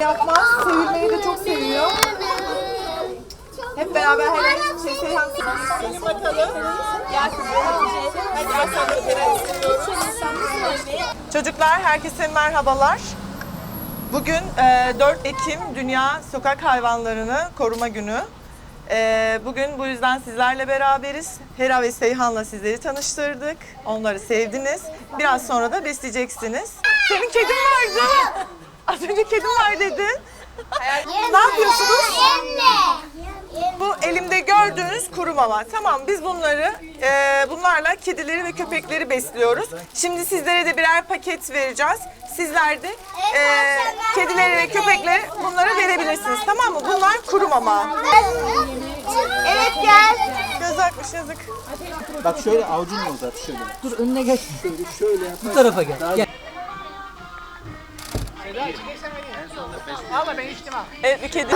Yapmaz, sevilmeyi de çok seviyor. Hep beraber hele şey Seyhan Senin bakalım. Gel Hadi bakalım. Çocuklar herkese merhabalar. Bugün e, 4 Ekim Dünya Sokak Hayvanlarını Koruma Günü. E, bugün bu yüzden sizlerle beraberiz. Hera ve Seyhan'la sizleri tanıştırdık. Onları sevdiniz. Biraz sonra da besleyeceksiniz. Senin kedin vardı. Az önce kedim var dedin. Ne yapıyorsunuz? Bu elimde gördüğünüz kuru mama. Tamam biz bunları e, bunlarla kedileri ve köpekleri besliyoruz. Şimdi sizlere de birer paket vereceğiz. Sizler de e, kedileri ve köpekleri bunları verebilirsiniz. Tamam mı? Bunlar kuru mama. Evet gel. Göz akmış yazık. Bak şöyle avucunla uzat şöyle. Dur önüne geç. Şöyle şöyle yap. Bu tarafa gel. Gel. Evet bir kedi.